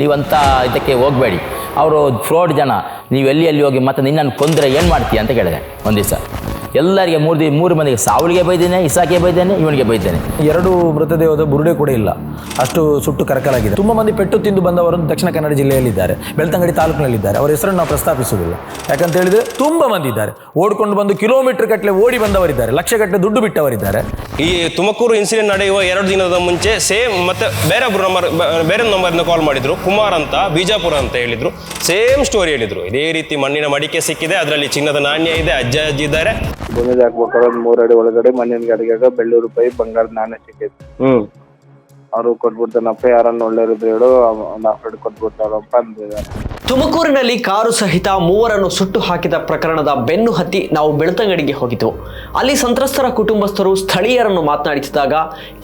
ನೀವಂತ ಇದಕ್ಕೆ ಹೋಗಬೇಡಿ. ಅವರು ಫ್ರೋಡ್ ಜನ ನೀವು ಎಲ್ಲಿ ಎಲ್ಲಿ ಹೋಗಿ ಮತ್ತೆ ನಿನ್ನನ್ನು ಕೊಂದರೆ ಏನು ಮಾಡ್ತೀಯ ಅಂತ ಕೇಳಿದೆ. ಒಂದು ದಿವಸ ಎಲ್ಲರಿಗೆ ಮೂರು ದಿ ಮೂರು ಮಂದಿಗೆ ಸಾವಳಿಗೆ ಬೈದೇನೆ ಇಸಾಕೆ ಬೈದೇನೆ ಇವನಿಗೆ ಬೈದೇನೆ. ಎರಡು ಮೃತದೇಹದ ಬುರುಡೆ ಕೂಡ ಇಲ್ಲ. ಅಷ್ಟು ಸುಟ್ಟು ಕರಕಲಾಗಿದೆ. ತುಂಬ ಮಂದಿ ಪೆಟ್ಟು ತಿಂದು ಬಂದವರು ದಕ್ಷಿಣ ಕನ್ನಡ ಜಿಲ್ಲೆಯಲ್ಲಿದ್ದಾರೆ. ಬೆಳ್ತಂಗಡಿ ತಾಲೂಕಿನಲ್ಲಿದ್ದಾರೆ. ಅವರ ಹೆಸರನ್ನು ನಾವು ಪ್ರಸ್ತಾಪಿಸುವುದಿಲ್ಲ. ಯಾಕಂತ ಹೇಳಿದ್ರೆ ತುಂಬ ಮಂದಿ ಇದ್ದಾರೆ. ಓಡ್ಕೊಂಡು ಬಂದು ಕಿಲೋಮೀಟರ್ ಗಟ್ಟಲೆ ಓಡಿ ಬಂದವರಿದ್ದಾರೆ. ಲಕ್ಷಗಟ್ಟಲೆ ದುಡ್ಡು ಬಿಟ್ಟವರಿದ್ದಾರೆ. ಈ ತುಮಕೂರು ಇನ್ಸಿಡೆಂಟ್ ನಡೆಯುವ ಎರಡು ದಿನದ ಮುಂಚೆ ಸೇಮ್ ಮತ್ತೆ ಬೇರೆ ಒಬ್ರು ನಂಬರ್ ಬೇರೆ ನಂಬರ್ನ ಕಾಲ್ ಮಾಡಿದ್ರು. ಕುಮಾರ್ ಅಂತ ಬಿಜಾಪುರ ಅಂತ ಹೇಳಿದ್ರು. ಸೇಮ್ ಸ್ಟೋರಿ ಹೇಳಿದ್ರು. ಇದೇ ರೀತಿ ಮಣ್ಣಿನ ಮಡಿಕೆ ಸಿಕ್ಕಿದೆ. ಅದರಲ್ಲಿ ಚಿನ್ನದ ನಾಣ್ಯ ಇದೆ. ಅಜ್ಜ ಅಜ್ಜಿ ಇದ್ದಾರೆ. ಭೂಮಿದ ಹಾಕ್ಬೇಕಾದ್ರೆ ಒಂದ್ ಮೂರು ಅಡಿ ಒಳಗಡೆ ಮಣ್ಣಿನ ಗಡಿಗೆಗ ಬೆಳ್ಳೂರು ರೂಪಾಯಿ ಬಂಗಾರದ ನಾಣ್ಯ ಸಿಕ್ಕೈತಿ ಹ್ಮ್. ಅವರು ಕೊಟ್ಬಿಡ್ತಾನಪ್ಪ ಯಾರನ್ನ ಒಳ್ಳೆಯವ್ರಿದ್ರು ಹೇಳು ಹಾಫ್ ರೇಟ್ ಕೊಟ್ಬಿಡ್ತಾರಪ್ಪ ಅಂದಿದ್ದಾರೆ. ತುಮಕೂರಿನಲ್ಲಿ ಕಾರು ಸಹಿತ ಮೂವರನ್ನು ಸುಟ್ಟು ಹಾಕಿದ ಪ್ರಕರಣದ ಬೆನ್ನು ಹತ್ತಿ ನಾವು ಬೆಳ್ತಂಗಡಿಗೆ ಹೋಗಿದ್ದೆವು. ಅಲ್ಲಿ ಸಂತ್ರಸ್ತರ ಕುಟುಂಬಸ್ಥರು ಸ್ಥಳೀಯರನ್ನು ಮಾತನಾಡಿಸಿದಾಗ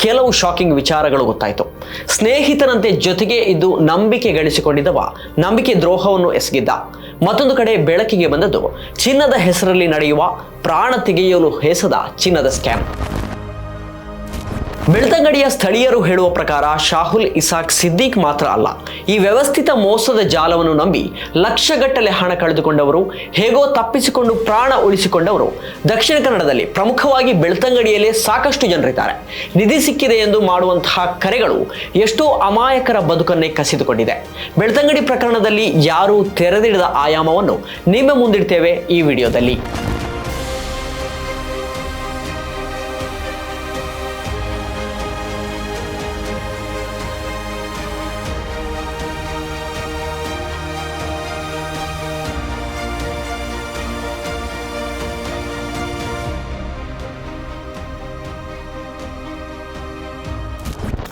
ಕೆಲವು ಶಾಕಿಂಗ್ ವಿಚಾರಗಳು ಗೊತ್ತಾಯಿತು. ಸ್ನೇಹಿತನಂತೆ ಜೊತೆಗೆ ಇದ್ದು ನಂಬಿಕೆ ಗಳಿಸಿಕೊಂಡಿದ್ದವ ನಂಬಿಕೆ ದ್ರೋಹವನ್ನು ಎಸಗಿದ್ದ. ಮತ್ತೊಂದು ಕಡೆ ಬೆಳಕಿಗೆ ಬಂದದ್ದು, ಚಿನ್ನದ ಹೆಸರಲ್ಲಿ ನಡೆಯುವ ಪ್ರಾಣ ತೆಗೆಯಲು ಹೆಸದ ಚಿನ್ನದ ಸ್ಕ್ಯಾಮ್. ಬೆಳ್ತಂಗಡಿಯ ಸ್ಥಳೀಯರು ಹೇಳುವ ಪ್ರಕಾರ ಶಾಹುಲ್, ಇಸಾಕ್, ಸಿದ್ದಿಕ್ ಮಾತ್ರ ಅಲ್ಲ, ಈ ವ್ಯವಸ್ಥಿತ ಮೋಸದ ಜಾಲವನ್ನು ನಂಬಿ ಲಕ್ಷಗಟ್ಟಲೆ ಹಣ ಕಳೆದುಕೊಂಡವರು, ಹೇಗೋ ತಪ್ಪಿಸಿಕೊಂಡು ಪ್ರಾಣ ಉಳಿಸಿಕೊಂಡವರು. ದಕ್ಷಿಣ ಕನ್ನಡದಲ್ಲಿ ಪ್ರಮುಖವಾಗಿ ಬೆಳ್ತಂಗಡಿಯಲ್ಲೇ ಸಾಕಷ್ಟು ಜನರಿದ್ದಾರೆ. ನಿಧಿ ಸಿಕ್ಕಿದೆ ಎಂದು ಮಾಡುವಂತಹ ಕರೆಗಳು ಎಷ್ಟೋ ಅಮಾಯಕರ ಬದುಕನ್ನೇ ಕಸಿದುಕೊಂಡಿದೆ. ಬೆಳ್ತಂಗಡಿ ಪ್ರಕರಣದಲ್ಲಿ ಯಾರೂ ತೆರೆದಿಡದ ಆಯಾಮವನ್ನು ನಿಮ್ಮ ಮುಂದಿಡ್ತೇವೆ ಈ ವಿಡಿಯೋದಲ್ಲಿ.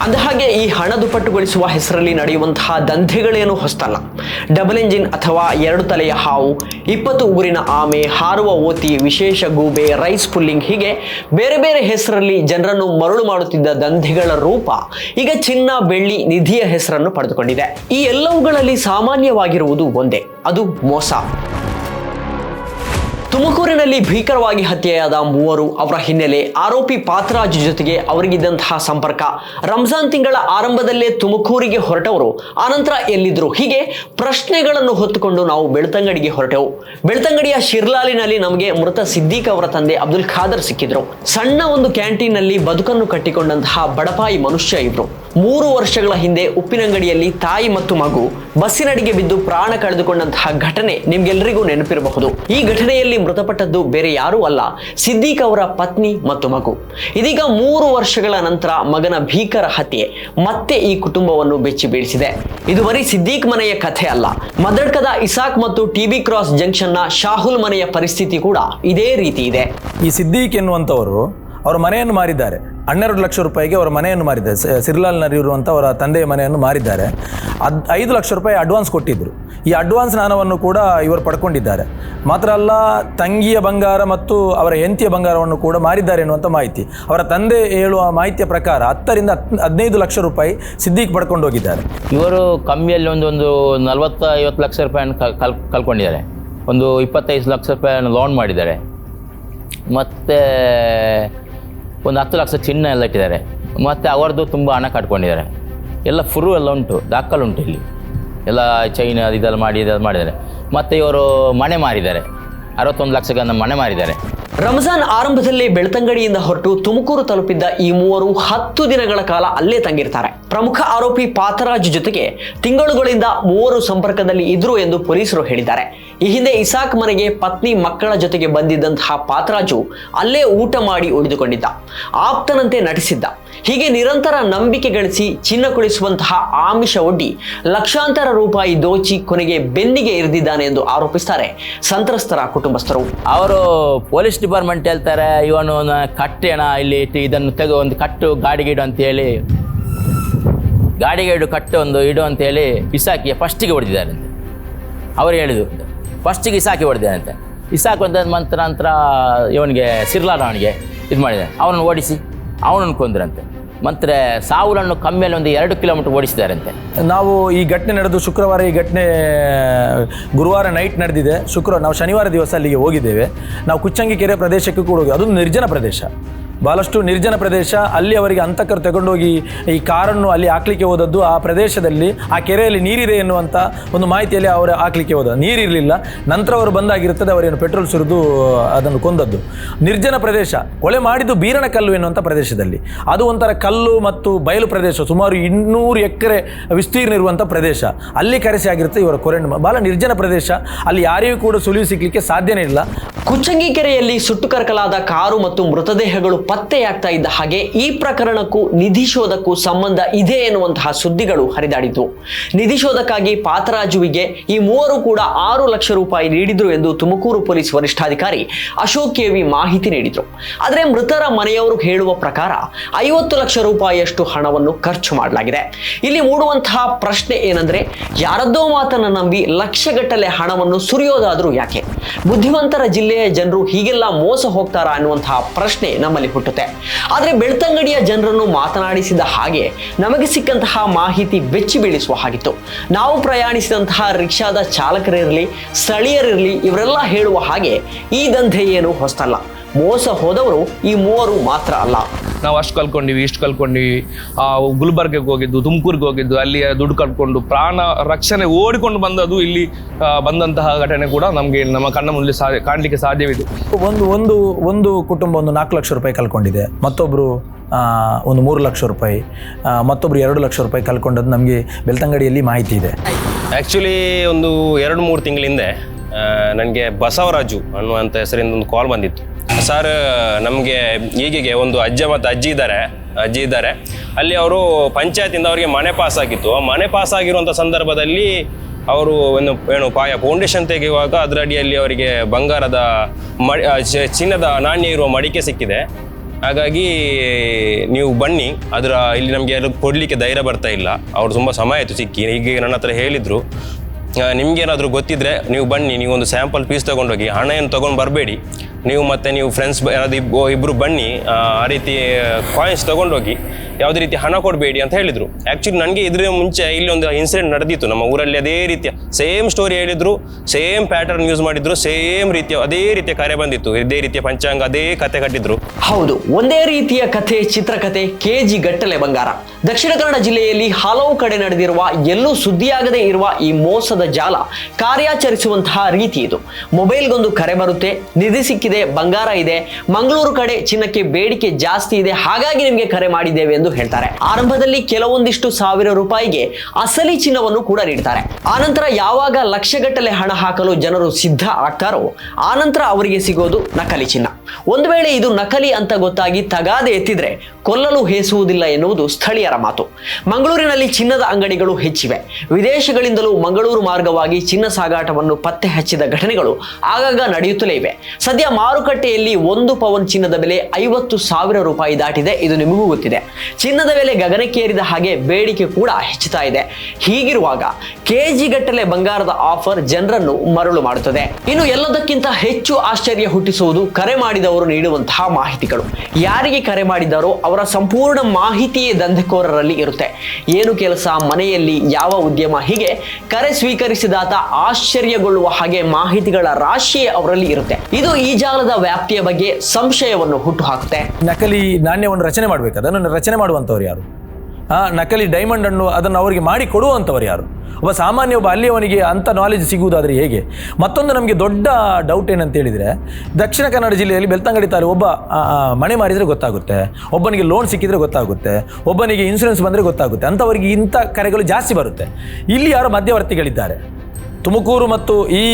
ಅಂದಹಾಗೆ ಈ ಹಣ ದುಪ್ಪಟ್ಟುಗೊಳಿಸುವ ಹೆಸರಲ್ಲಿ ನಡೆಯುವಂತಹ ದಂಧೆಗಳೇನು ಹೊಸ್ತಲ್ಲ. ಡಬಲ್ ಎಂಜಿನ್ ಅಥವಾ ಎರಡು ತಲೆಯ ಹಾವು, ಇಪ್ಪತ್ತು ಉಗುರಿನ ಆಮೆ, ಹಾರುವ ಓತಿ, ವಿಶೇಷ ಗೂಬೆ, ರೈಸ್ ಪುಲ್ಲಿಂಗ್ ಹೀಗೆ ಬೇರೆ ಬೇರೆ ಹೆಸರಲ್ಲಿ ಜನರನ್ನು ಮರಳು ಮಾಡುತ್ತಿದ್ದ ದಂಧೆಗಳ ರೂಪ ಈಗ ಚಿನ್ನ, ಬೆಳ್ಳಿ, ನಿಧಿಯ ಹೆಸರನ್ನು ಪಡೆದುಕೊಂಡಿದೆ. ಈ ಎಲ್ಲವುಗಳಲ್ಲಿ ಸಾಮಾನ್ಯವಾಗಿರುವುದು ಒಂದೇ, ಅದು ಮೋಸ. ತುಮಕೂರಿನಲ್ಲಿ ಭೀಕರವಾಗಿ ಹತ್ಯೆಯಾದ ಮೂವರು ಅವರ ಹಿನ್ನೆಲೆ ಆರೋಪಿ ಪಾತ್ರಾಜ್ ಜೊತೆಗೆ ಅವರಿಗಿದ್ದಂತಹ ಸಂಪರ್ಕ. ರಂಜಾನ್ ತಿಂಗಳ ಆರಂಭದಲ್ಲೇ ತುಮಕೂರಿಗೆ ಹೊರಟವರು, ಆನಂತರ ಎಲ್ಲಿದ್ರು ಹೀಗೆ ಪ್ರಶ್ನೆಗಳನ್ನು ಹೊತ್ತುಕೊಂಡು ನಾವು ಬೆಳ್ತಂಗಡಿಗೆ ಹೊರಟೆವು. ಬೆಳ್ತಂಗಡಿಯ ಶಿರ್ಲಾಲಿನಲ್ಲಿ ನಮಗೆ ಮೃತ ಸಿದ್ದೀಕ್ ಅವರ ತಂದೆ ಅಬ್ದುಲ್ ಖಾದರ್ ಸಿಕ್ಕಿದ್ರು. ಸಣ್ಣ ಒಂದು ಕ್ಯಾಂಟೀನ್ನಲ್ಲಿ ಬದುಕನ್ನು ಕಟ್ಟಿಕೊಂಡಂತಹ ಬಡಪಾಯಿ ಮನುಷ್ಯ ಇದ್ರು. ಮೂರು ವರ್ಷಗಳ ಹಿಂದೆ ಉಪ್ಪಿನಂಗಡಿಯಲ್ಲಿ ತಾಯಿ ಮತ್ತು ಮಗು ಬಸ್ಸಿನಡಿಗೆ ಬಿದ್ದು ಪ್ರಾಣ ಕಳೆದುಕೊಂಡಂತಹ ಘಟನೆ ನಿಮ್ಗೆಲ್ಲರಿಗೂ ನೆನಪಿರಬಹುದು. ಈ ಘಟನೆಯಲ್ಲಿ ಮೃತಪಟ್ಟದ್ದು ಬೇರೆ ಯಾರೂ ಅಲ್ಲ, ಸಿದ್ದೀಕ್ ಅವರ ಪತ್ನಿ ಮತ್ತು ಮಗು. ಇದೀಗ ಮೂರು ವರ್ಷಗಳ ನಂತರ ಮಗನ ಭೀಕರ ಹತ್ಯೆ ಮತ್ತೆ ಈ ಕುಟುಂಬವನ್ನು ಬೆಚ್ಚಿ ಬೀಳಿಸಿದೆ. ಇದು ಬರೀ ಸಿದ್ದೀಕ್ ಮನೆಯ ಕಥೆ ಅಲ್ಲ ಮದಡ್ಕದ ಇಸಾಕ್ ಮತ್ತು ಟಿಬಿ ಕ್ರಾಸ್ ಜಂಕ್ಷನ್ನ ಶಾಹುಲ್ ಮನೆಯ ಪರಿಸ್ಥಿತಿ ಕೂಡ ಇದೇ ರೀತಿ ಇದೆ. ಈ ಸಿದ್ದೀಕ್ ಎನ್ನುವಂಥವರು ಅವರ ಮನೆಯನ್ನು ಮಾರಿದ್ದಾರೆ. ಹನ್ನೆರಡು ಲಕ್ಷ ರೂಪಾಯಿಗೆ ಅವರ ಮನೆಯನ್ನು ಮಾರಿದ್ದಾರೆ. ಸ- ಅಂತ ಅವರ ತಂದೆಯ ಮನೆಯನ್ನು ಮಾರಿದ್ದಾರೆ. ಅದು ಐದು ಲಕ್ಷ ರೂಪಾಯಿ ಅಡ್ವಾನ್ಸ್ ಕೊಟ್ಟಿದ್ದರು ಈ ಅಡ್ವಾನ್ಸ್ ಹಣವನ್ನು ಕೂಡ ಇವರು ಪಡ್ಕೊಂಡಿದ್ದಾರೆ. ಮಾತ್ರ ಅಲ್ಲ, ತಂಗಿಯ ಬಂಗಾರ ಮತ್ತು ಅವರ ಹೆಂಡತಿಯ ಬಂಗಾರವನ್ನು ಕೂಡ ಮಾರಿದ್ದಾರೆ ಎನ್ನುವಂಥ ಮಾಹಿತಿ. ಅವರ ತಂದೆ ಹೇಳುವ ಮಾಹಿತಿಯ ಪ್ರಕಾರ ಹತ್ತರಿಂದ ಹತ್, ಹದಿನೈದು ಲಕ್ಷ ರೂಪಾಯಿ ಸಿದ್ದಿಕ್ ಪಡ್ಕೊಂಡು ಹೋಗಿದ್ದಾರೆ. ಇವರು ಕಮ್ಮಿಯಲ್ಲಿ ಒಂದು ನಲ್ವತ್ತು ಐವತ್ತು ಲಕ್ಷ ರೂಪಾಯಿಯನ್ನು ಕಲ್ ಕಲ್ಕೊಂಡಿದ್ದಾರೆ ಒಂದು ಇಪ್ಪತ್ತೈದು ಲಕ್ಷ ರೂಪಾಯಿಯನ್ನು ಲೋನ್ ಮಾಡಿದ್ದಾರೆ. ಮತ್ತು ಒಂದು ಹತ್ತು ಲಕ್ಷ ಚಿನ್ನ ಎಲ್ಲ ಇಟ್ಟಿದ್ದಾರೆ. ಮತ್ತು ಅವರದ್ದು ತುಂಬ ಹಣ ಕಟ್ಕೊಂಡಿದ್ದಾರೆ. ಎಲ್ಲ ಫುರು ಎಲ್ಲ ಉಂಟು, ದಾಖಲು ಉಂಟು ಇಲ್ಲಿ. ಎಲ್ಲ ಚೈನ್ ಅದು ಇದೆಲ್ಲ ಮಾಡಿ, ಇದೆಲ್ಲ ಮಾಡಿದ್ದಾರೆ. ಮತ್ತು ಇವರು ಮನೆ ಮಾರಿದ್ದಾರೆ. ಅರವತ್ತೊಂದು ಲಕ್ಷ ಮನೆ ಮಾರಿದ್ದಾರೆ. ರಂಜಾನ್ ಆರಂಭದಲ್ಲಿ ಬೆಳ್ತಂಗಡಿಯಿಂದ ಹೊರಟು ತುಮಕೂರು ತಲುಪಿದ್ದ ಈ ಮೂವರು ಹತ್ತು ದಿನಗಳ ಕಾಲ ಅಲ್ಲೇ ತಂಗಿರ್ತಾರೆ. ಪ್ರಮುಖ ಆರೋಪಿ ಪಾತರಾಜ್ ಜೊತೆಗೆ ತಿಂಗಳುಗಳಿಂದ ಮೂವರು ಸಂಪರ್ಕದಲ್ಲಿ ಇದ್ರು ಎಂದು ಪೊಲೀಸರು ಹೇಳಿದ್ದಾರೆ. ಈ ಹಿಂದೆ ಇಸಾಕ್ ಮನೆಗೆ ಪತ್ನಿ ಮಕ್ಕಳ ಜೊತೆಗೆ ಬಂದಿದ್ದಂತಹ ಪಾತರಾಜು ಅಲ್ಲೇ ಊಟ ಮಾಡಿ ಉಳಿದುಕೊಂಡಿದ್ದ. ಆಪ್ತನಂತೆ ನಟಿಸಿದ್ದ. ಹೀಗೆ ನಿರಂತರ ನಂಬಿಕೆ ಗಳಿಸಿ ಚಿನ್ನ ಕುಳಿಸುವಂತಹ ಆಮಿಷ ಒಡ್ಡಿ ಲಕ್ಷಾಂತರ ರೂಪಾಯಿ ದೋಚಿ ಕೊನೆಗೆ ಬೆನ್ನಿಗೆ ಇರಿದಿದ್ದಾನೆ ಎಂದು ಆರೋಪಿಸ್ತಾರೆ ಸಂತ್ರಸ್ತರ ಕುಟುಂಬಸ್ಥರು. ಅವರು ಪೊಲೀಸ್ ಡಿಪಾರ್ಟ್ಮೆಂಟ್ ಹೇಳ್ತಾರೆ, ಇವನು ಕಟ್ಟೆಣ ಇಲ್ಲಿ ಇದನ್ನು ತೆಗೆ, ಒಂದು ಕಟ್ಟು ಗಾಡಿಗಿಡು ಅಂತ ಅಂತೇಳಿ. ಗಾಡಿಗೆ ಇಡು ಕಟ್ಟು, ಒಂದು ಇಡು ಅಂತೇಳಿ ಇಸಾಕಿಗೆ ಫಸ್ಟಿಗೆ ಹೊಡೆದಿದ್ದಾರೆ ಅಂತ ಅವರು ಹೇಳಿದರು. ಫಸ್ಟಿಗೆ ಇಸಾಕಿ ಹೊಡೆದಿದ್ದಾರಂತೆ. ಇಸಾಕ್ ಒಂದ ಮಂತ್ರ ನಂತರ ಇವನಿಗೆ ಸಿರ್ಲಾರವನಿಗೆ ಇದು ಮಾಡಿದ್ದಾನೆ ಅವನನ್ನು ಓಡಿಸಿ, ಅವನನ್ನು ಕೊಂದ್ರಂತೆ. ಮತ್ತೆ ಸಾವುಲನ್ನು ಕಮ್ಮಿಯಲ್ಲಿ ಒಂದು ಎರಡು ಕಿಲೋಮೀಟರ್ ಓಡಿಸಿದಾರಂತೆ ನಾವು ಈ ಘಟನೆ ನಡೆದು ಶುಕ್ರವಾರ ಈ ಘಟನೆ, ಗುರುವಾರ ನೈಟ್ ನಡೆದಿದೆ. ಶುಕ್ರವಾರ, ನಾವು ಶನಿವಾರ ದಿವಸ ಅಲ್ಲಿಗೆ ಹೋಗಿದ್ದೇವೆ. ನಾವು ಕುಚ್ಚಂಗಿ ಕೆರೆ ಪ್ರದೇಶಕ್ಕೆ ಕೂಡ ಹೋಗಿ ಅದೊಂದು ನಿರ್ಜನ ಪ್ರದೇಶ. ಭಾಳಷ್ಟು ನಿರ್ಜನ ಪ್ರದೇಶ, ಅಲ್ಲಿ ಅವರಿಗೆ ಅಂತಕರು ತಗೊಂಡೋಗಿ ಈ ಕಾರನ್ನು ಅಲ್ಲಿ ಹಾಕ್ಲಿಕ್ಕೆ ಹೋದದ್ದು, ಆ ಪ್ರದೇಶದಲ್ಲಿ, ಆ ಕೆರೆಯಲ್ಲಿ ನೀರಿದೆ ಎನ್ನುವಂಥ ಒಂದು ಮಾಹಿತಿಯಲ್ಲಿ ಅವರು ಹಾಕ್ಲಿಕ್ಕೆ ಹೋದ. ನೀರಿರಲಿಲ್ಲ, ನಂತರ ಅವರು ಬಂದಾಗಿರುತ್ತದೆ, ಅವರೇನು ಪೆಟ್ರೋಲ್ ಸುರಿದು ಅದನ್ನು ಕೊಂದದ್ದು. ನಿರ್ಜನ ಪ್ರದೇಶ, ಕೊಳೆ ಮಾಡಿದ್ದು ಬೀರಣ ಕಲ್ಲು ಎನ್ನುವಂಥ ಪ್ರದೇಶದಲ್ಲಿ. ಅದು ಒಂಥರ ಕಲ್ಲು ಮತ್ತು ಬಯಲು ಪ್ರದೇಶ, ಸುಮಾರು ಇನ್ನೂರು ಎಕರೆ ವಿಸ್ತೀರ್ಣ ಇರುವಂಥ ಪ್ರದೇಶ. ಅಲ್ಲಿ ಕರೆಸಿ ಆಗಿರುತ್ತೆ ಇವರ ಕೊರೆ. ಭಾಳ ನಿರ್ಜನ ಪ್ರದೇಶ, ಅಲ್ಲಿ ಯಾರಿಗೂ ಕೂಡ ಸುಳಿವು ಸಿಗಲಿಕ್ಕೆ ಸಾಧ್ಯನೇ ಇಲ್ಲ. ಕುಚ್ಚಂಗಿ ಕೆರೆಯಲ್ಲಿ ಸುಟ್ಟು ಕರಕಲಾದ ಕಾರು ಮತ್ತು ಮೃತದೇಹಗಳು ಪತ್ತೆಯಾಗ್ತಾ ಇದ್ದ ಹಾಗೆ ಈ ಪ್ರಕರಣಕ್ಕೂ ನಿಧಿ ಶೋಧಕ್ಕೂ ಸಂಬಂಧ ಇದೆ ಎನ್ನುವಂತಹ ಸುದ್ದಿಗಳು ಹರಿದಾಡಿತು. ನಿಧಿ ಶೋಧಕ್ಕಾಗಿ ಪಾತರಾಜುವಿಗೆ ಈ ಮೂವರು ಕೂಡ ಆರು ಲಕ್ಷ ರೂಪಾಯಿ ನೀಡಿದ್ರು ಎಂದು ತುಮಕೂರು ಪೊಲೀಸ್ ವರಿಷ್ಠಾಧಿಕಾರಿ ಅಶೋಕ್ ಕೆವಿ ಮಾಹಿತಿ ನೀಡಿದರು. ಆದರೆ ಮೃತರ ಮನೆಯವರು ಹೇಳುವ ಪ್ರಕಾರ ಐವತ್ತು ಲಕ್ಷ ರೂಪಾಯಿಯಷ್ಟು ಹಣವನ್ನು ಖರ್ಚು ಮಾಡಲಾಗಿದೆ. ಇಲ್ಲಿ ಮೂಡುವಂತಹ ಪ್ರಶ್ನೆ ಏನಂದ್ರೆ ಯಾರದ್ದೋ ಮಾತನ್ನ ನಂಬಿ ಲಕ್ಷಗಟ್ಟಲೆ ಹಣವನ್ನು ಸುರಿಯೋದಾದ್ರೂ ಯಾಕೆ? ಬುದ್ಧಿವಂತರ ಜಿಲ್ಲೆಯ ಜನರು ಹೀಗೆಲ್ಲ ಮೋಸ ಹೋಗ್ತಾರಾ ಅನ್ನುವಂತಹ ಪ್ರಶ್ನೆ ನಮ್ಮಲ್ಲಿ ಹುಟ್ಟುತ್ತೆ ಆದರೆ ಬೆಳ್ತಂಗಡಿಯ ಜನರನ್ನು ಮಾತನಾಡಿಸಿದ ಹಾಗೆ ನಮಗೆ ಸಿಕ್ಕಂತಹ ಮಾಹಿತಿ ಬೆಚ್ಚಿ ಬೀಳಿಸುವ ಹಾಗಿತ್ತು ನಾವು ಪ್ರಯಾಣಿಸಿದಂತಹ ರಿಕ್ಷಾದ ಚಾಲಕರಿರಲಿ ಸ್ಥಳೀಯರಿರಲಿ ಇವರೆಲ್ಲ ಹೇಳುವ ಹಾಗೆ ಈ ದಂಧೆ ಏನು ಹೊಸ್ತಲ್ಲ ಮೋಸ ಹೋದವರು ಈ ಮೂವರು ಮಾತ್ರ ಅಲ್ಲ. ನಾವು ಅಷ್ಟು ಕಲ್ಕೊಂಡಿವಿ ಇಷ್ಟು ಕಲ್ಕೊಂಡಿವಿ ಆ ಗುಲ್ಬರ್ಗಕ್ಕೆ ಹೋಗಿದ್ದು ತುಮಕೂರಿಗೆ ಹೋಗಿದ್ದು ಅಲ್ಲಿ ದುಡ್ಡು ಕಟ್ಕೊಂಡು ಪ್ರಾಣ ರಕ್ಷಣೆ ಓಡಿಕೊಂಡು ಬಂದದ್ದು ಇಲ್ಲಿ ಬಂದಂತಹ ಘಟನೆ ಕೂಡ ನಮಗೆ ನಮ್ಮ ಕಣ್ಣ ಮುಂದೆ ಸಾ ಕಾಣಲಿಕ್ಕೆ ಸಾಧ್ಯವಿದೆ. ಒಂದು ಒಂದು ಒಂದು ಕುಟುಂಬ ಒಂದು ನಾಲ್ಕು ಲಕ್ಷ ರೂಪಾಯಿ ಕಲ್ಕೊಂಡಿದೆ ಮತ್ತೊಬ್ಬರು ಒಂದು ಮೂರು ಲಕ್ಷ ರೂಪಾಯಿ ಮತ್ತೊಬ್ಬರು ಮತ್ತೊಬ್ರು ಎರಡು ಲಕ್ಷ ರೂಪಾಯಿ ಕಲ್ಕೊಂಡದ್ದು ನಮಗೆ ಬೆಳ್ತಂಗಡಿಯಲ್ಲಿ ಮಾಹಿತಿ ಇದೆ. ಆ್ಯಕ್ಚುಲಿ ಒಂದು ಎರಡು ಮೂರು ತಿಂಗಳ ಹಿಂದೆ ನನಗೆ ಬಸವರಾಜು ಅನ್ನುವಂಥ ಹೆಸರಿಂದ ಒಂದು ಕಾಲ್ ಬಂದಿತ್ತು. ಸರ್ ನಮಗೆ ಈಗಿಗೆ ಒಂದು ಅಜ್ಜ ಮತ್ತು ಅಜ್ಜಿ ಇದ್ದಾರೆ ಅಜ್ಜಿ ಇದ್ದಾರೆ. ಅಲ್ಲಿ ಅವರು ಪಂಚಾಯತಿಂದ ಅವರಿಗೆ ಮನೆ ಪಾಸ್ ಆಗಿತ್ತು. ಆ ಮನೆ ಪಾಸ್ ಆಗಿರುವಂಥ ಸಂದರ್ಭದಲ್ಲಿ ಅವರು ಒಂದು ಏನು ಪಾಯ ಫೌಂಡೇಶನ್ ತೆಗೆಯುವಾಗ ಅದರ ಅಡಿಯಲ್ಲಿ ಅವರಿಗೆ ಬಂಗಾರದ ಮಡಿ ಚಿನ್ನದ ನಾಣ್ಯ ಇರುವ ಮಡಿಕೆ ಸಿಕ್ಕಿದೆ. ಹಾಗಾಗಿ ನೀವು ಬನ್ನಿ, ಅದರ, ಇಲ್ಲಿ ನಮಗೆ ಯಾರು ಕೊಡಲಿಕ್ಕೆ ಧೈರ್ಯ ಬರ್ತಾ ಇಲ್ಲ. ಅವರು ತುಂಬ ಸಮಯ ಆಯಿತು ಸಿಕ್ಕಿ. ಹೀಗೆ ನನ್ನ ಹತ್ರ ಹೇಳಿದರು. ನಿಮ್ಗೇನಾದರೂ ಗೊತ್ತಿದ್ರೆ ನೀವು ಬನ್ನಿ ನೀವು ಒಂದು ಸ್ಯಾಂಪಲ್ ಪೀಸ್ ತೊಗೊಂಡೋಗಿ ಹಣ ಏನು ತೊಗೊಂಡು ಬರಬೇಡಿ. ನೀವು ಮತ್ತು ನೀವು ಫ್ರೆಂಡ್ಸ್ ಯಾರಾದ್ರು ಇಬ್ಬ ಇಬ್ಬರು ಬನ್ನಿ, ಆ ರೀತಿ ಕಾಯಿನ್ಸ್ ತೊಗೊಂಡೋಗಿ, ಯಾವುದೇ ರೀತಿ ಹಣ ಕೊಡಬೇಡಿ ಅಂತ ಹೇಳಿದರು. ಆ್ಯಕ್ಚುಲಿ ನನಗೆ ಇದ್ರ ಮುಂಚೆ ಇಲ್ಲಿ ಒಂದು ಇನ್ಸಿಡೆಂಟ್ ನಡೆದಿತ್ತು. ನಮ್ಮ ಊರಲ್ಲಿ ಅದೇ ರೀತಿಯ ಸೇಮ್ ಸ್ಟೋರಿ ಹೇಳಿದರು ಸೇಮ್ ಪ್ಯಾಟರ್ನ್ ಯೂಸ್ ಮಾಡಿದ್ರು ಸೇಮ್ ರೀತಿಯ, ಅದೇ ರೀತಿಯ ಕಾರ್ಯ ಬಂದಿತ್ತು. ಇದೇ ರೀತಿಯ ಪಂಚಾಂಗ, ಅದೇ ಕತೆ ಕಟ್ಟಿದ್ರು. ಹೌದು, ಒಂದೇ ರೀತಿಯ ಕಥೆ, ಚಿತ್ರಕಥೆ, ಕೆಜಿ ಗಟ್ಟಲೆ ಬಂಗಾರ. ದಕ್ಷಿಣ ಕನ್ನಡ ಜಿಲ್ಲೆಯಲ್ಲಿ ಹಲವು ಕಡೆ ನಡೆದಿರುವ, ಎಲ್ಲೂ ಸುದ್ದಿಯಾಗದೇ ಇರುವ ಈ ಮೋಸದ ಜಾಲ ಕಾರ್ಯಾಚರಿಸುವಂತಹ ರೀತಿ ಇದು. ಮೊಬೈಲ್ಗೊಂದು ಕರೆ ಬರುತ್ತೆ, ನಿಧಿ ಸಿಕ್ಕಿದೆ, ಬಂಗಾರ ಇದೆ, ಮಂಗಳೂರು ಕಡೆ ಚಿನ್ನಕ್ಕೆ ಬೇಡಿಕೆ ಜಾಸ್ತಿ ಇದೆ, ಹಾಗಾಗಿ ನಿಮಗೆ ಕರೆ ಮಾಡಿದ್ದೇವೆ ಎಂದು ಹೇಳ್ತಾರೆ. ಆರಂಭದಲ್ಲಿ ಕೆಲವೊಂದಿಷ್ಟು ಸಾವಿರ ರೂಪಾಯಿಗೆ ಅಸಲಿ ಚಿನ್ನವನ್ನು ಕೂಡ ನೀಡ್ತಾರೆ. ಆನಂತರ ಯಾವಾಗ ಲಕ್ಷಗಟ್ಟಲೆ ಹಣ ಹಾಕಲು ಜನರು ಸಿದ್ಧ ಆಗ್ತಾರೋ ಆನಂತರ ಅವರಿಗೆ ಸಿಗೋದು ನಕಲಿ ಚಿನ್ನ. ಒಂದು ವೇಳೆ ಇದು ನಕಲಿ ಅಂತ ಗೊತ್ತಾಗಿ ತಗಾದೆ ಎತ್ತಿದ್ರೆ ಕೊಲ್ಲಲು ಹೇಸುವುದಿಲ್ಲ ಎನ್ನುವುದು ಸ್ಥಳೀಯರ ಮಾತು. ಮಂಗಳೂರಿನಲ್ಲಿ ಚಿನ್ನದ ಅಂಗಡಿಗಳು ಹೆಚ್ಚಿವೆ. ವಿದೇಶಗಳಿಂದಲೂ ಮಂಗಳೂರು ಮಾರ್ಗವಾಗಿ ಚಿನ್ನ ಸಾಗಾಟವನ್ನು ಪತ್ತೆ ಹಚ್ಚಿದ ಘಟನೆಗಳು ಆಗಾಗ ನಡೆಯುತ್ತಲೇ ಇವೆ. ಸದ್ಯ ಮಾರುಕಟ್ಟೆಯಲ್ಲಿ ಒಂದು ಪವನ್ ಚಿನ್ನದ ಬೆಲೆ ಐವತ್ತು ಸಾವಿರ ರೂಪಾಯಿ ದಾಟಿದೆ ಇದು ನಿಮಗೂ ಗೊತ್ತಿದೆ. ಚಿನ್ನದ ಬೆಲೆ ಗಗನಕ್ಕೇರಿದ ಹಾಗೆ ಬೇಡಿಕೆ ಕೂಡ ಹೆಚ್ಚುತ್ತಾ ಇದೆ. ಹೀಗಿರುವಾಗ ಕೆಜಿ ಗಟ್ಟಲೆ ಬಂಗಾರದ ಆಫರ್ ಜನರನ್ನು ಮರಳು ಮಾಡುತ್ತದೆ. ಇನ್ನು ಎಲ್ಲದಕ್ಕಿಂತ ಹೆಚ್ಚು ಆಶ್ಚರ್ಯ ಹುಟ್ಟಿಸುವುದು ಕರೆ ಮಾಡಿದವರು ನೀಡುವಂತಹ ಮಾಹಿತಿಗಳು. ಯಾರಿಗೆ ಕರೆ ಮಾಡಿದ್ದಾರೋ ಅವರ ಸಂಪೂರ್ಣ ಮಾಹಿತಿಯೇ ದಂಧಕೋರರಲ್ಲಿ ಇರುತ್ತೆ. ಏನು ಕೆಲಸ ಮನೆಯಲ್ಲಿ, ಯಾವ ಉದ್ಯಮ, ಹೀಗೆ ಕರೆ ಸ್ವೀಕರಿಸಿದಾತ ಆಶ್ಚರ್ಯಗೊಳ್ಳುವ ಹಾಗೆ ಮಾಹಿತಿಗಳ ರಾಶಿಯೇ ಅವರಲ್ಲಿ ಇರುತ್ತೆ. ಇದು ಈ ಜಾಲದ ವ್ಯಾಪ್ತಿಯ ಬಗ್ಗೆ ಸಂಶಯವನ್ನು ಹುಟ್ಟು ಹಾಕುತ್ತೆ. ನಕಲಿ ನಾಣ್ಯವನ್ನು ರಚನೆ ಮಾಡಬೇಕು. ಅದನ್ನು ರಚನೆ ಮಾಡುವಂತವ್ರು ಯಾರು? ನಕಲಿ ಡೈಮಂಡ್ ಅನ್ನು ಅದನ್ನು ಅವರಿಗೆ ಮಾಡಿ ಕೊಡುವಂಥವ್ರು ಯಾರು? ಒಬ್ಬ ಸಾಮಾನ್ಯ ಒಬ್ಬ ಅಲ್ಲಿಯವನಿಗೆ ಅಂಥ ನಾಲೆಜ್ ಸಿಗುವುದಾದರೆ ಹೇಗೆ? ಮತ್ತೊಂದು ನಮಗೆ ದೊಡ್ಡ ಡೌಟ್ ಏನಂತ ಹೇಳಿದರೆ, ದಕ್ಷಿಣ ಕನ್ನಡ ಜಿಲ್ಲೆಯಲ್ಲಿ ಬೆಳ್ತಂಗಡಿ ತಾಲೂ ಒಬ್ಬ ಮನೆ ಮಾರಿದರೆ ಗೊತ್ತಾಗುತ್ತೆ, ಒಬ್ಬನಿಗೆ ಲೋನ್ ಸಿಕ್ಕಿದರೆ ಗೊತ್ತಾಗುತ್ತೆ, ಒಬ್ಬನಿಗೆ ಇನ್ಸೂರೆನ್ಸ್ ಬಂದರೆ ಗೊತ್ತಾಗುತ್ತೆ, ಅಂಥವರಿಗೆ ಇಂಥ ಕರೆಗಳು ಜಾಸ್ತಿ ಬರುತ್ತೆ. ಇಲ್ಲಿ ಯಾರೋ ಮಧ್ಯವರ್ತಿಗಳಿದ್ದಾರೆ. ತುಮಕೂರು ಮತ್ತು ಈ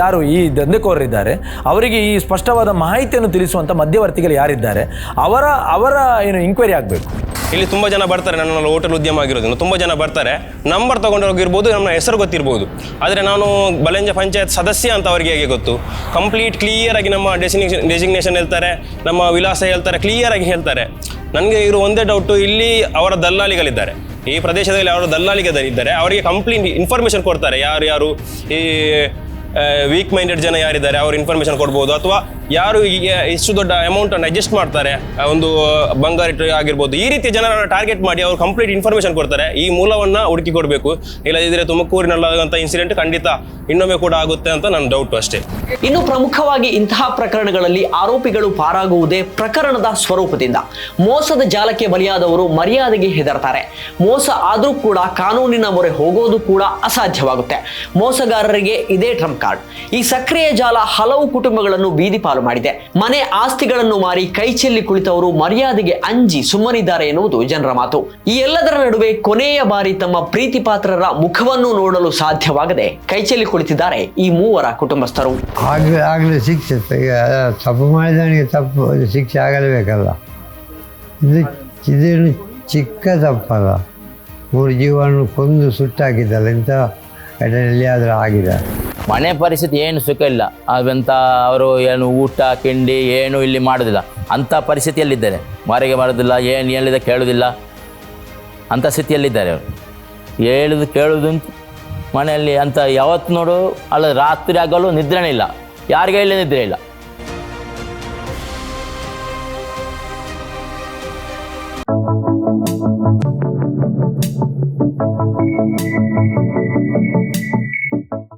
ಯಾರು ಈ ದಂಧೆಕೋರರಿದ್ದಾರೆ, ಅವರಿಗೆ ಈ ಸ್ಪಷ್ಟವಾದ ಮಾಹಿತಿಯನ್ನು ತಿಳಿಸುವಂಥ ಮಧ್ಯವರ್ತಿಗಳು ಯಾರಿದ್ದಾರೆ, ಅವರ ಅವರ ಏನು ಇನ್ಕ್ವೈರಿ ಆಗಬೇಕು? ಇಲ್ಲಿ ತುಂಬ ಜನ ಬರ್ತಾರೆ ನನ್ನ ಹೋಟೆಲ್ ಉದ್ಯಮ ಆಗಿರೋದ್ರಿಂದ. ತುಂಬ ಜನ ಬರ್ತಾರೆ. ನಂಬರ್ ತೊಗೊಂಡು ಹೋಗಿರ್ಬೋದು, ನಮ್ಮ ಹೆಸರು ಗೊತ್ತಿರ್ಬೋದು. ಆದರೆ ನಾನು ಬಲೆಂಜ ಪಂಚಾಯತ್ ಸದಸ್ಯ ಅಂತ ಅವರಿಗೆ ಹೇಗೆ ಗೊತ್ತು? ಕಂಪ್ಲೀಟ್ ಕ್ಲಿಯರ್ ಆಗಿ ನಮ್ಮ ಡೆಸಿಗ್ನೇಷನ್ ಡೆಸಿಗ್ನೇಷನ್ ಹೇಳ್ತಾರೆ, ನಮ್ಮ ವಿಳಾಸ ಹೇಳ್ತಾರೆ ಕ್ಲಿಯರ್ ಆಗಿ ಹೇಳ್ತಾರೆ. ನನಗೆ ಇರೋ ಒಂದೇ ಡೌಟು ಇಲ್ಲಿ ಅವರ ದಲ್ಲಾಳಿಗಳಿದ್ದಾರೆ. ಈ ಪ್ರದೇಶದಲ್ಲಿ ಅವರು ದಲ್ಲಾಳಿಗಳಿದ್ದಾರೆ ಅವರಿಗೆ ಕಂಪ್ಲೀಟ್ ಇನ್ಫಾರ್ಮೇಷನ್ ಕೊಡ್ತಾರೆ. ಯಾರು ಯಾರು ಈ ವೀಕ್ ಮೈಂಡೆಡ್ ಜನ ಯಾರಿದ್ದಾರೆ, ಅವ್ರು ಇನ್ಫಾರ್ಮೇಷನ್ ಕೊಡ್ಬೋದು. ಅಥವಾ ಯಾರು ಇಷ್ಟು ದೊಡ್ಡ ಅಮೌಂಟನ್ನು ಅಡ್ಜಸ್ಟ್ ಮಾಡ್ತಾರೆ ಒಂದು ಬಂಗಾರ ಆಗಿರ್ಬೋದು, ಈ ರೀತಿ ಜನರನ್ನು ಟಾರ್ಗೆಟ್ ಮಾಡಿ ಅವರು ಕಂಪ್ಲೀಟ್ ಇನ್ಫಾರ್ಮೇಷನ್ ಕೊಡ್ತಾರೆ, ಈ ಮೂಲವನ್ನು ಹುಡುಕಿ ಕೊಡಬೇಕು. ಇಲ್ಲದಿದ್ದರೆ ತುಮಕೂರಿನಲ್ಲಾದಂಥ ಇನ್ಸಿಡೆಂಟ್ ಖಂಡಿತ ಇನ್ನೊಮ್ಮೆ ಕೂಡ ಆಗುತ್ತೆ ಅಂತ ನನ್ನ ಡೌಟ್ ಅಷ್ಟೇ. ಇನ್ನು ಪ್ರಮುಖವಾಗಿ ಇಂತಹ ಪ್ರಕರಣಗಳಲ್ಲಿ ಆರೋಪಿಗಳು ಪಾರಾಗುವುದೇ ಪ್ರಕರಣದ ಸ್ವರೂಪದಿಂದ. ಮೋಸದ ಜಾಲಕ್ಕೆ ಬಲಿಯಾದವರು ಮರ್ಯಾದೆಗೆ ಹೆದರ್ತಾರೆ. ಮೋಸ ಆದರೂ ಕೂಡ ಕಾನೂನಿನ ಮೊರೆ ಹೋಗೋದು ಕೂಡ ಅಸಾಧ್ಯವಾಗುತ್ತೆ. ಮೋಸಗಾರರಿಗೆ ಇದೇ ಟ್ರಂಪ್ ಕಾರ್ಡ್ ಈ ಸಕ್ರಿಯ ಜಾಲ ಹಲವು ಕುಟುಂಬಗಳನ್ನು ಬೀದಿ ಮಾಡಿದೆ. ಮನೆ ಆಸ್ತಿಗಳನ್ನು ಮಾರಿ ಕೈ ಚೆಲ್ಲಿ ಕುಳಿತವರು ಮರ್ಯಾದೆಗೆ ಅಂಜಿ ಸುಮ್ಮನಿದ್ದಾರೆ ಎನ್ನುವುದು ಜನರ ಮಾತು. ಈ ಎಲ್ಲದರ ನಡುವೆ ಕೊನೆಯ ಬಾರಿ ತಮ್ಮ ಪ್ರೀತಿ ಪಾತ್ರರ ಮುಖವನ್ನು ನೋಡಲು ಸಾಧ್ಯವಾಗದೆ ಕೈಚೆಲ್ಲಿ ಕುಳಿತಿದ್ದಾರೆ ಈ ಮೂವರ ಕುಟುಂಬಸ್ಥರು. ಆಗಲೇ ಶಿಕ್ಷೆ ತಪ್ಪು ಮಾಡಿದವನಿಗೆ ತಪ್ಪು ಶಿಕ್ಷೆ ಆಗಲೇಬೇಕಲ್ಲ. ಇದು ಇದೇನು ಚಿಕ್ಕ ತಪ್ಪಲ್ಲ. ಮೂರು ಜೀವನ ಕೊಂದು ಸುಟ್ಟಾಕಿದ್ದಲ್ಲ ಇಂಥ ಆದರೂ ಆಗಿದೆ. ಮನೆ ಪರಿಸ್ಥಿತಿ ಏನು ಸುಖ ಇಲ್ಲ. ಅದಂತ ಅವರು ಏನು ಊಟ, ತಿಂಡಿ ಏನು ಇಲ್ಲಿ ಮಾಡೋದಿಲ್ಲ. ಅಂಥ ಪರಿಸ್ಥಿತಿಯಲ್ಲಿದ್ದಾರೆ. ಮಾರಿಗೆ ಬರೋದಿಲ್ಲ ಏನು ಹೇಳಿದ ಕೇಳೋದಿಲ್ಲ. ಅಂಥ ಸ್ಥಿತಿಯಲ್ಲಿದ್ದಾರೆ ಅವರು. ಹೇಳುದು ಕೇಳೋದು ಮನೆಯಲ್ಲಿ ಅಂತ ಯಾವತ್ತು ನೋಡು, ಅಲ್ಲ ರಾತ್ರಿ ಆಗಲು ನಿದ್ರೆ ಇಲ್ಲ. ಯಾರಿಗೆ ಇಲ್ಲಿ ನಿದ್ರೆ ಇಲ್ಲ.